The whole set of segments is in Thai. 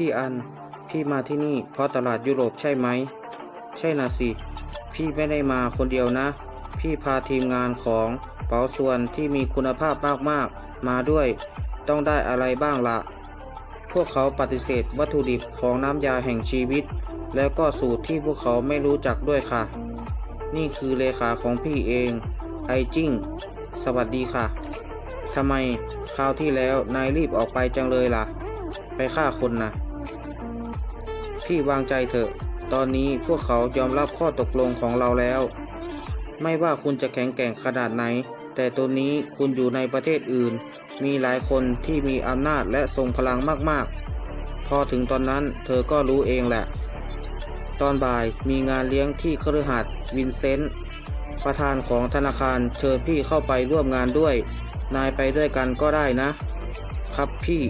พี่อัน พี่มาที่นี่ เพราะตลาดยุโรปใช่ไหม ใช่นะสิ พี่ไม่ได้มาคนเดียวนะ พี่พาทีมงานของเป๋าส่วนที่มีคุณภาพมากๆ มาด้วย ต้องได้อะไรบ้างละพวกเขาปฏิเสธวัตถุดิบของน้ำยาแห่งชีวิต แล้วก็สูตรที่พวกเขาไม่รู้จักด้วยค่ะ นี่คือเลขาของพี่เอง ไอจิ้ง สวัสดีค่ะทำไมคราวที่แล้วนายรีบออกไปจังเลยล่ะ ไปฆ่าคนน่ะ พี่วางใจเถอะ ตอนนี้พวกเขายอมรับข้อตกลงของเราแล้ว ไม่ว่าคุณจะแข็งแกร่งขนาดไหน แต่ตัวนี้คุณอยู่ในประเทศอื่น มีหลายคนที่มีอำนาจและทรงพลังมากๆ พอถึงตอนนั้นเธอก็รู้เองแหละ ตอนบ่ายมีงานเลี้ยงที่คฤหาสน์วินเซนต์ประธานของธนาคารเชิญพี่เข้าไปร่วมงานด้วย นายไปด้วยกันก็ได้นะ ครับพี่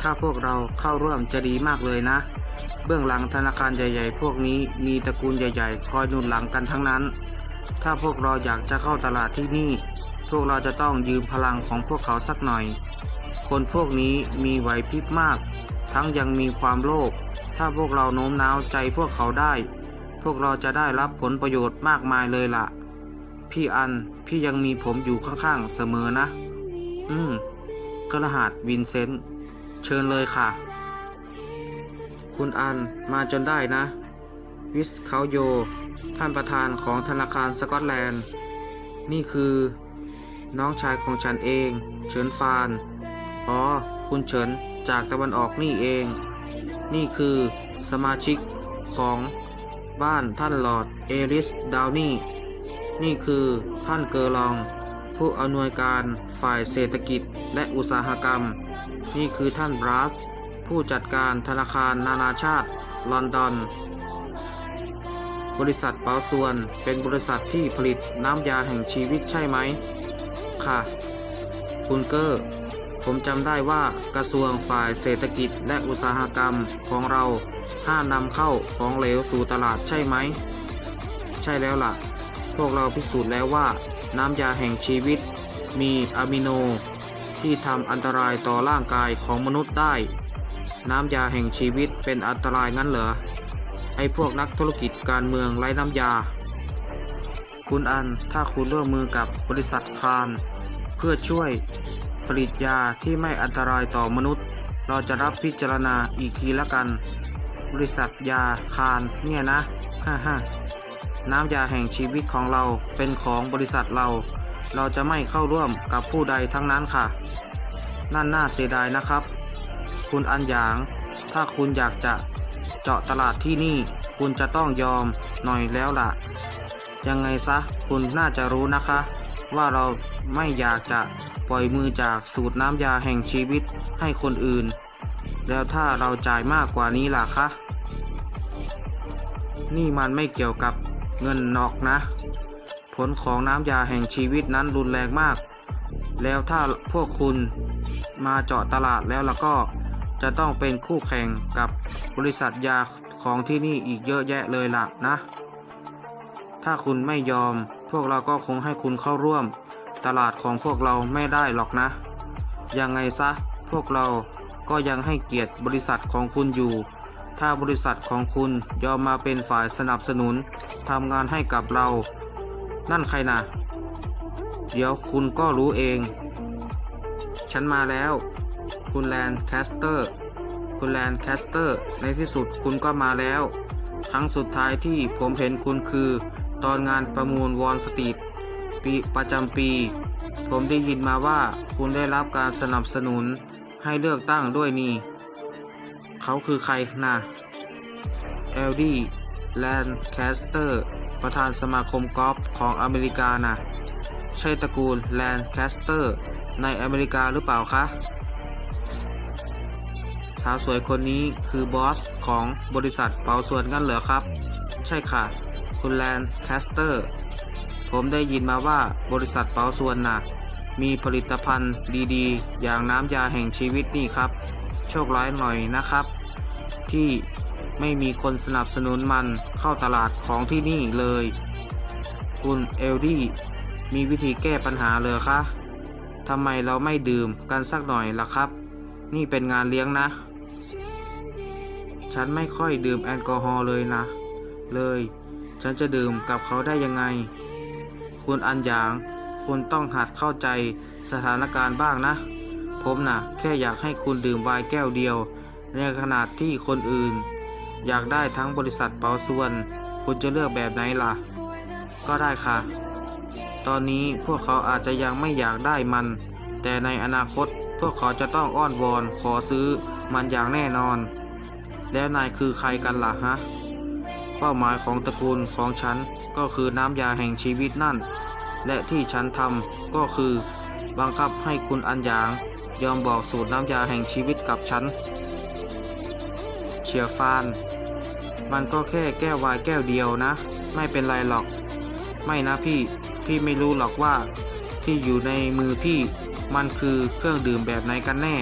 ถ้าพวกเราเข้าร่วมจะดีมากเลยนะ เบื้องหลังธนาคารใหญ่ ๆ พวกนี้มีตระกูลใหญ่ ๆ คอยหนุนหลังกันทั้งนั้น ถ้าพวกเราอยากจะเข้าตลาดที่นี่ พวกเราจะต้องยืมพลังของพวกเขาสักหน่อย คนพวกนี้มีไหวพริบมาก ทั้งยังมีความโลภ ถ้าพวกเราโน้มน้าวใจพวกเขาได้ พวกเราจะได้รับผลประโยชน์มากมายเลยล่ะ พี่อันพี่ยังมีผมอยู่ข้างๆเสมอนะ อืมกระหัดวินเซนต์ เชิญเลยค่ะ คุณอันมาจนได้นะ วิสเขาโย ท่านประธานของธนาคารสกอตแลนด์ นี่คือ น้องชายของฉันเอง เฉินฟาน อ๋อ คุณเฉินจากตะวันออกนี่เอง นี่คือสมาชิกของบ้านท่านหลอดเอริสดาวนี่ นี่คือท่านเกอรลอง ผู้อำนวยการฝ่ายเศรษฐกิจและอุตสาหกรรม นี่คือท่านบรัส ผู้จัดการธนาคารนานาชาติ ลอนดอน บริษัทเปาส่วน เป็นบริษัทที่ผลิตน้ำยาแห่งชีวิตใช่ไหม ค่ะ คุณเกอร์ ผมจำได้ว่ากระทรวงฝ่ายเศรษฐกิจและอุตสาหกรรมของเราห้ามนำเข้าของเหลวสู่ตลาดใช่ไหม ใช่แล้วล่ะ พวกเราพิสูจน์แล้วว่า น้ำยาแห่งชีวิต มีอะมิโน ที่ทำอันตรายต่อร่างกายของมนุษย์ได้ น้ำยาแห่งชีวิตเป็นอันตรายงั้นเหรอ ไอ้พวกนักธุรกิจการเมืองไร้น้ำยา คุณอันถ้าคุณร่วมมือกับบริษัทคานเพื่อช่วยผลิตยาที่ไม่อันตรายต่อมนุษย์ เราจะรับพิจารณาอีกทีละกัน บริษัทยาคานเนี่ยนะฮ่าฮ่าน้ำยาแห่งชีวิตของเราเป็นของบริษัทเรา เราจะไม่เข้าร่วมกับผู้ใดทั้งนั้นค่ะ นั่นน่าเสียดายนะครับ คุณอันหยาง ถ้าคุณอยากจะเจาะตลาดที่นี่ คุณจะต้องยอมหน่อยแล้วล่ะ ยังไงซะ คุณน่าจะรู้นะคะ ว่าเราไม่อยากจะปล่อยมือจากสูตรน้ำยาแห่งชีวิตให้คนอื่น แล้วถ้าเราจ่ายมากกว่านี้ล่ะคะ นี่มันไม่เกี่ยวกับเงินนอกนะ ผลของน้ำยาแห่งชีวิตนั้นรุนแรงมาก แล้วถ้าพวกคุณ มาเจาะตลาดแล้วล่ะก็จะต้องเป็นคู่แข่งกับบริษัทยาของที่นี่อีกเยอะแยะเลยล่ะนะ ถ้าคุณไม่ยอม พวกเราก็คงให้คุณเข้าร่วม ตลาดของพวกเราไม่ได้หรอกนะ ยังไงซะ พวกเราก็ยังให้เกียรติบริษัทของคุณอยู่ ถ้าบริษัทของคุณยอมมาเป็นฝ่ายสนับสนุนทำงานให้กับเรา นั่นใครนะ เดี๋ยวคุณก็รู้เอง ฉันมาแล้ว คุณแลนแคสเตอร์ คุณแลนแคสเตอร์ ในที่สุดคุณก็มาแล้ว ครั้งสุดท้ายที่ผมเห็นคุณคือ ตอนงานประมูลวอลสตรีทปีประจำปี ผมได้ยินมาว่าคุณได้รับการสนับสนุนให้เลือกตั้งด้วยนี่ เขาคือใครนะเอลดี้แลนแคสเตอร์ประธานสมาคมกอล์ฟของอเมริกานะใช่ตระกูลแลนแคสเตอร์ ในอเมริกาหรือเปล่าคะ สาวสวยคนนี้คือบอสของบริษัทเปาส่วนงั้นเหรอครับ ใช่ค่ะ คุณแลนแคสเตอร์ ผมได้ยินมาว่าบริษัทเปาส่วนน่ะ มีผลิตภัณฑ์ดีๆ อย่างน้ำยาแห่งชีวิตนี่ครับ โชคร้ายหน่อยนะครับ ที่ไม่มีคนสนับสนุนมันเข้าตลาดของที่นี่เลย คุณเอลดี้มีวิธีแก้ปัญหาเลยคะ ทำไมเราไม่ดื่มกันสักหน่อยล่ะครับ นี่เป็นงานเลี้ยงนะ ฉันไม่ค่อยดื่มแอลกอฮอล์เลยนะ เลย ฉันจะดื่มกับเขาได้ยังไง คุณอันหยาง คุณต้องหัดเข้าใจสถานการณ์บ้างนะ ผมนะ่ะ แค่อยากให้คุณดื่มไวน์แก้วเดียว ในขณะที่คนอื่น อยากได้ทั้งบริษัทเปาส่วน คุณจะเลือกแบบไหนล่ะ ก็ได้ค่ะ ตอนนี้พวกเขาอาจจะยังไม่อยากได้มัน แต่ในอนาคตพวกเขาจะต้องอ้อนวอนขอซื้อมันอย่างแน่นอน แล้วนายคือใครกันล่ะฮะ เป้าหมายของตระกูลของฉันก็คือน้ำยาแห่งชีวิตนั่น และที่ฉันทำก็คือ บังคับให้คุณอันหยาง ยอมบอกสูตรน้ำยาแห่งชีวิตกับฉัน เฉียฟาน มันก็แค่แก้ววายแก้วเดียวนะ ไม่เป็นไรหรอก ไม่นะพี่ พี่ไม่รู้หรอกว่าที่อยู่ในมือพี่ มันคือเครื่องดื่มแบบไหนกันแน่